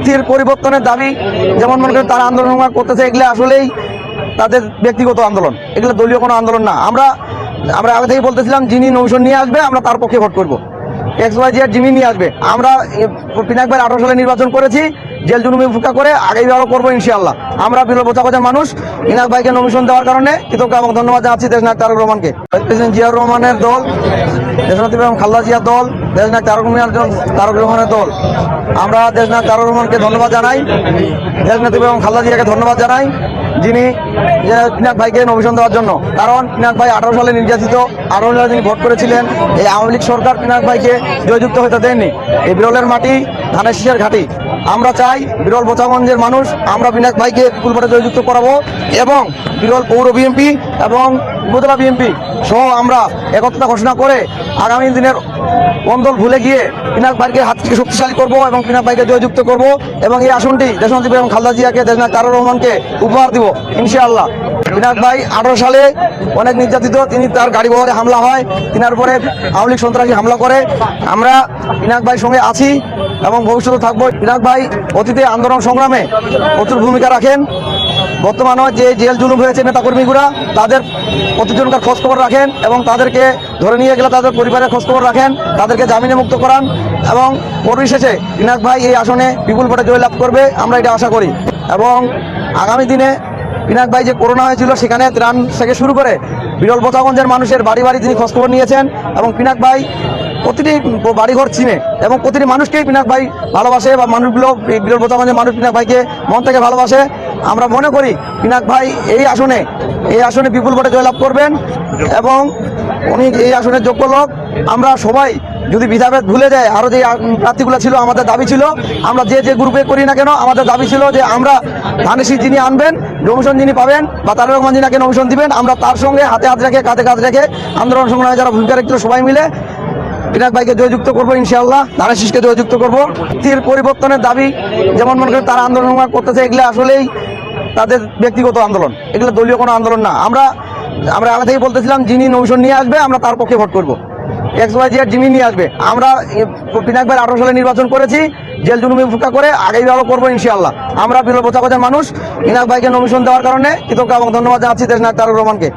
স্থির পরিবর্তনের দাবি যেমন মনে করেন তারা আন্দোলন করতেছে, এগুলো আসলেই তাদের ব্যক্তিগত আন্দোলন। এগুলো দলীয় কোনো আন্দোলন না। আমরা আমরা আগে থেকে বলতেছিলাম, যিনি নৌসন নিয়ে আসবে, আমরা তার পক্ষে ভোট করব। এক্স ওয়াই জিয়ার যিনি নিয়ে আসবে। আমরা পিনাক ভাই আঠারো সালে নির্বাচন করেছি, জেল জুলুমি ফুকা করে আগেই আগেইবারও করব ইনশাআল্লাহ। আমরা বিরল বোচাকোচার মানুষ। পিনাক ভাইকে নমিশন দেওয়ার কারণে কৃতজ্ঞ এবং ধন্যবাদ জানাচ্ছি দেশনাথ তারক রহমানকে। প্রেসিডেন্ট জিয়াউর রহমানের দল দেশনাথ এবং খাল্লা জিয়ার দল দেশনাথ তারক দল, তারক রহমানের দল। আমরা দেশনাথ তারুর রহমানকে ধন্যবাদ জানাই। দেশনাথ এবং খালদা জিয়াকে ধন্যবাদ জানাই, যিনি পিনাক ভাইকে নমিশন দেওয়ার জন্য। কারণ পিনাক ভাই আঠারো সালে নির্যাতিত আঠারো সালে তিনি ভোট করেছিলেন, এই আওয়ামী লীগ সরকার পিনাক ভাইকে জয়যুক্ত হতে দেননি। এই বিরলের মাটি ধানের শীষের ঘাটি। আমরা চাই বিরল বোচাগঞ্জের মানুষ, আমরা বিনায়ক ভাইকে বিপুল ভোটে জয়যুক্ত করাবো এবং বিরল পৌর বিএনপি এবং উপজেলা বিএনপি সহ আমরা একত্রতা ঘোষণা করে আগামী দিনের বন্দল ভুলে গিয়ে পিনাক ভাইকে হাত থেকে শক্তিশালী করব এবং পিনাক ভাইকে জয়যুক্ত করব এবং এই আসনটি দেশমন্ত্রী এবং খালদা জিয়াকে দেশনাথ তারুর রহমানকে উপহার দিব, ইনশাআল্লাহ। পিনাক ভাই, আঠারো সালে অনেক নির্যাতিত, তিনি তার গাড়ি বহরে হামলা হয়, তিনার উপরে আওয়ামী লীগ সন্ত্রাসী হামলা করে। আমরা পিনাক ভাইয়ের সঙ্গে আছি এবং ভবিষ্যতে থাকব। পিনাক ভাই, অতীতে আন্দোলন সংগ্রামে প্রচুর ভূমিকা রাখেন। বর্তমানে যে জেল জুলুম হয়েছে নেতাকর্মীগুলা, তাদের প্রতিজনকার খোঁজ খবর রাখেন এবং তাদেরকে ধরে নিয়ে গেলে তাদের পরিবারের খোঁজখবর রাখেন, তাদেরকে জামিনে মুক্ত করান এবং পরিশেষে পিনাক ভাই এই আসনে বিপুল ভোটে জয়লাভ করবে, আমরা এটা আশা করি। এবং আগামী দিনে পিনাক ভাই যে করোনা হয়েছিল, সেখানে ত্রাণ থেকে শুরু করে বিরল বোচাগঞ্জের মানুষের বাড়ি বাড়ি তিনি খোঁজখবর নিয়েছেন এবং পিনাক ভাই প্রতিটি বাড়িঘর চিনে এবং প্রতিটি মানুষকেই পিনাক ভাই ভালোবাসে বা মানুষগুলো বিরল বোচাগঞ্জের মানুষ পিনাক ভাইকে মন থেকে ভালোবাসে। আমরা মনে করি পিনাক ভাই এই আসনে এই আসনে বিপুল ভোটে জয়লাভ করবেন এবং উনি এই আসনের যোগ্য লোক। আমরা সবাই যদি বিধাভেদ ভুলে যায় আরও যে প্রার্থীগুলো ছিল, আমাদের দাবি ছিল, আমরা যে যে গ্রুপে করি না কেন, আমাদের দাবি ছিল যে আমরা ধানেশি যিনি আনবেন নমিশন যিনি পাবেন বা তারেক রহমান যিনাকে নমিশন দিবেন, আমরা তার সঙ্গে হাতে হাত রেখে, কাঁধে কাঁধ রেখে আন্দোলন সংগ্রামে যারা ভূমিকা রেখেছিল, সবাই মিলে পিনাক ভাইকে জয়যুক্ত করব, ইনশাআল্লাহ ধানের শীষকে জয়যুক্ত করব। স্থির পরিবর্তনের দাবি, যেমন মনে করেন তারা আন্দোলন করতেছে, এগুলো আসলেই তাদের ব্যক্তিগত আন্দোলন। এগুলো দলীয় কোনো আন্দোলন না। আমরা আমরা আগে থেকে বলতেছিলাম, যিনি নৌসন নিয়ে আসবে, আমরা তার পক্ষে ভোট করব। এক্স ওয়াই জিয়ার যিনি নিয়ে আসবে। আমরা পিনাকবার আঠারো সালে নির্বাচন করেছি, জেল জুলুমি ফুকা করে আগেইবারও করব ইনশাআল্লাহ। আমরা বিরল প্রচার মানুষ। পিনাক ভাইকে নমিশন দেওয়ার কারণে কৃতজ্ঞ এবং ধন্যবাদ জানাচ্ছি দেশ দেশনাথ তারুর রহমানকে।